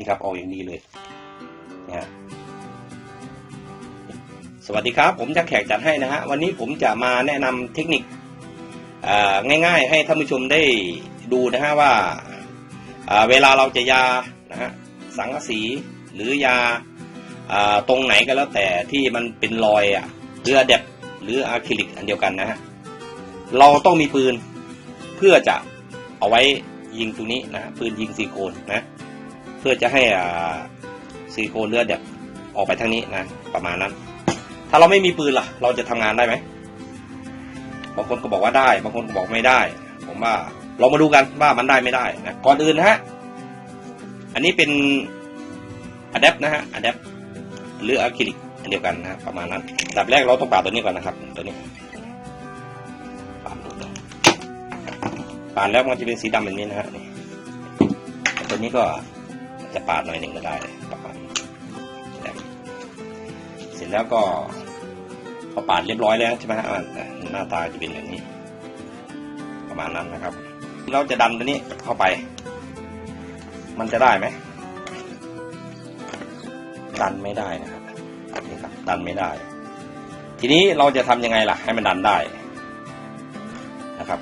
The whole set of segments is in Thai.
นี่ครับออกอย่างดีเลยนะฮะสวัสดีครับ ผมจะแขกจัดให้นะฮะวันนี้ผมจะมาแนะนำเทคนิคง่ายๆ ให้ท่านผู้ชมได้ดูนะฮะว่าเวลาเราจะยานะฮะสังกะสีหรือยาอตรงไหนก็แล้วแต่ที่มันเป็นรอยอะหรืออะแดปหรืออะคริลิกอันเดียวกันนะฮะเราต้องมีปืนเพื่อจะเอาไว้ยิงตรงนี้นะฮะปืนยิงซีโคนนะ เพื่อจะให้ซีโคนเลือดเนี่ยออกไปทางนี้นะประมาณนั้น ถ้าเราไม่มีปืนล่ะ เราจะทำงานได้ไหมบางคนก็บอกว่าได้ บางคนก็บอกไม่ได้ ผมว่าเรามาดูกันว่ามันได้ไม่ได้นะก่อนอื่นนะฮะอันนี้เป็นอะแดปนะฮะอะแดปหรืออะคริลิกอันเดียวกันนะประมาณนั้นดับแรกเราต้องปาดตัวนี้ก่อนนะครับ ตัวนี้ปาดปาดแล้วมันจะเป็นสีดำแบบนี้นะฮะตัวนี้ก็ จะปาดหน่อยหนึ่งก็ได้ประมาณเสร็จแล้วก็พอปาดเรียบร้อยแล้วใช่ไหมฮะอ่าหน้าตาจะเป็นแบบนี้ ประมาณนั้นนะครับ เราจะดันตัวนี้เข้าไป มันจะได้ไหมดันไม่ได้นะครับนี่ครับ ดันไม่ได้ ทีนี้เราจะทำยังไงล่ะ ให้มันดันได้นะครับ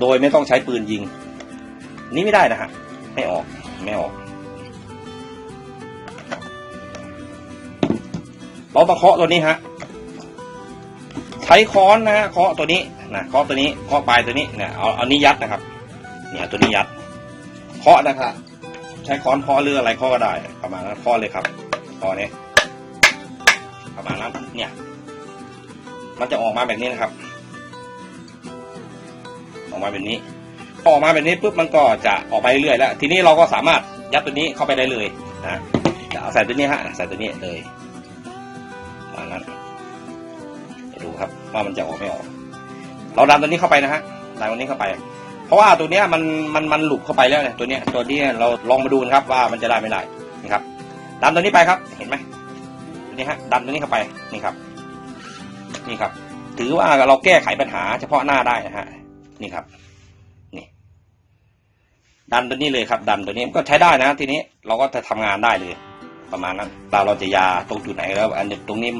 โดยไม่ต้องใช้ปืนยิง นี่ไม่ได้นะฮะไม่ออกไม่ออก เราต้องเคาะตัวนี้ฮะใช้ค้อนนะฮะเคาะตัวนี้นะเคาะตัวนี้เคาะปลายตัวนี้เนี่ยเอาเอานี้ยัดนะครับ เนี่ยตัวนี้ยัด เคาะนะครับใช้ค้อนเคาะหรืออะไรเคาะก็ได้ ประมาณนั้นเคาะเลยครับเคาะนี้ประมาณนั้นเนี่ย มันจะออกมาแบบนี้นะครับ ออกมาแบบนี้พอออกมาแบบนี้ปุ๊บมันก็จะออกไปเรื่อยๆแล้ว ทีนี้เราก็สามารถยัดตัวนี้เข้าไปได้เลยนะจะเอาใส่ตัวนี้ฮะใส่ตัวนี้เลย ประมาณนั้นดูครับว่ามันจะออกไม่ออก เราดันตัวนี้เข้าไปนะฮะดันตัวนี้เข้าไป เพราะว่าตัวเนี้ยมันมันมันหลุดเข้าไปแล้วเนี่ยตัวเนี้ยตัวนี้เราลองมาดูนะครับว่ามันจะได้ไม่ได้นี่ครับ ดันตัวนี้ไปครับเห็นไหมตัวนี้ฮะดันตัวนี้เข้าไปนี่ครับ นี่ครับ ถือว่าเราแก้ไขปัญหาเฉพาะหน้าได้นะฮะนี่ครับนี่ ดันตัวนี้เลยครับ ดันตัวนี้ก็ใช้ได้นะ ทีนี้เราก็จะทำงานได้เลย ประมาณนั้นเราเราจะยาตรงจุดไหนแล้ว อันตรงนี้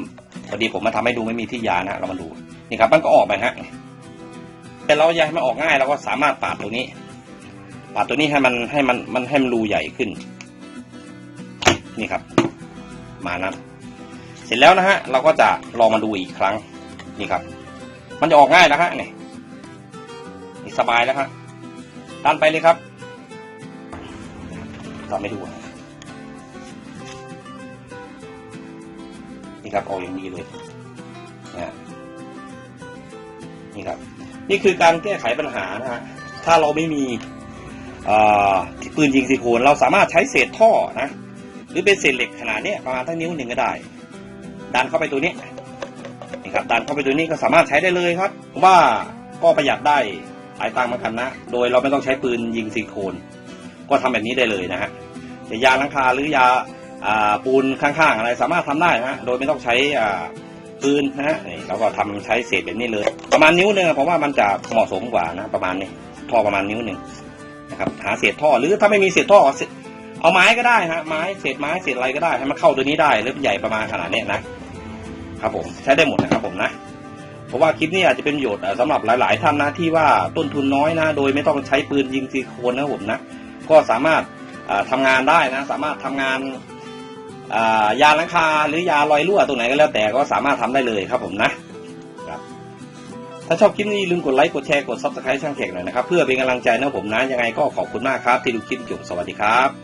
พอดีผมมาทำให้ดูไม่มีที่ยานะฮะเรามาดูนี่ครับมันก็ออกไปฮะแต่เราอยากให้มันออกง่ายเราก็สามารถปาดตัวนี้ ปาดตัวนี้ให้มันให้มันมันให้มันรูใหญ่ขึ้น นี่ครับ มานั้นเสร็จแล้วนะฮะ เราก็จะลองมาดูอีกครั้งนี่ครับ มันจะออกง่ายนะฮะนี่นี่สบายแล้วฮะดันไปเลยครับทำไม่ดู นี่ครับออกอย่างนี้เลยนะนี่ครับ นี่คือการแก้ไขปัญหานะฮะถ้าเราไม่มีที่ปืนยิงซีโคนเราสามารถใช้เศษท่อนะหรือเป็นเศษเหล็กขนาดเนี้ยประมาณทั้งนิ้วหนึ่งก็ได้ ดันเข้าไปตัวนี้นี่ครับดันเข้าไปตัวนี้ก็สามารถใช้ได้เลยครับว่าก็ประหยัดได้หลายตังค์เหมือนกันนะ โดยเราไม่ต้องใช้ปืนยิงซีโคน ก็ทำแบบนี้ได้เลยนะฮะแต่ยาลังคาหรือยา ปูนข้างๆอะไรสามารถทำได้นะฮะโดยไม่ต้องใช้อ่าปืนนะฮะนี่เราก็ทำใช้เศษแบบนี้เลย ประมาณนิ้วหนึ่งผมว่ามันจะเหมาะสมกว่านะประมาณนี้ท่อประมาณนิ้วหนึ่งนะครับหาเศษท่อหรือถ้าไม่มีเศษท่อเอาเอาไม้ก็ได้ฮะไม้เศษไม้เศษอะไรก็ได้ให้มันเข้าตัวนี้ได้หรือใหญ่ประมาณขนาดนี้นะครับผมใช้ได้หมดนะครับผมนะเพราะว่าคลิปนี้อาจจะเป็นประโยชน์สำหรับหลาย ๆ ท่านนะที่ว่าต้นทุนน้อยนะ โดยไม่ต้องใช้ปืนยิงซีโคนนะผมนะ ก็สามารถอ่าทำงานได้นะ สามารถทำงานายาลังคาหรือยาลอยรั่วตรงไหนก็แล้วแต่ก็สามารถทำได้เลยครับผมนะครับถ้าชอบคลิปนี้ลืมกดไลค์กดแชร์กดซับสไครต์ช่างแขกหน่อยนะครับ เพื่อเป็นกำลังใจนะผมนะยังไงก็ขอบคุณมากครับที่ดูคลิปจบสวัสดีครับ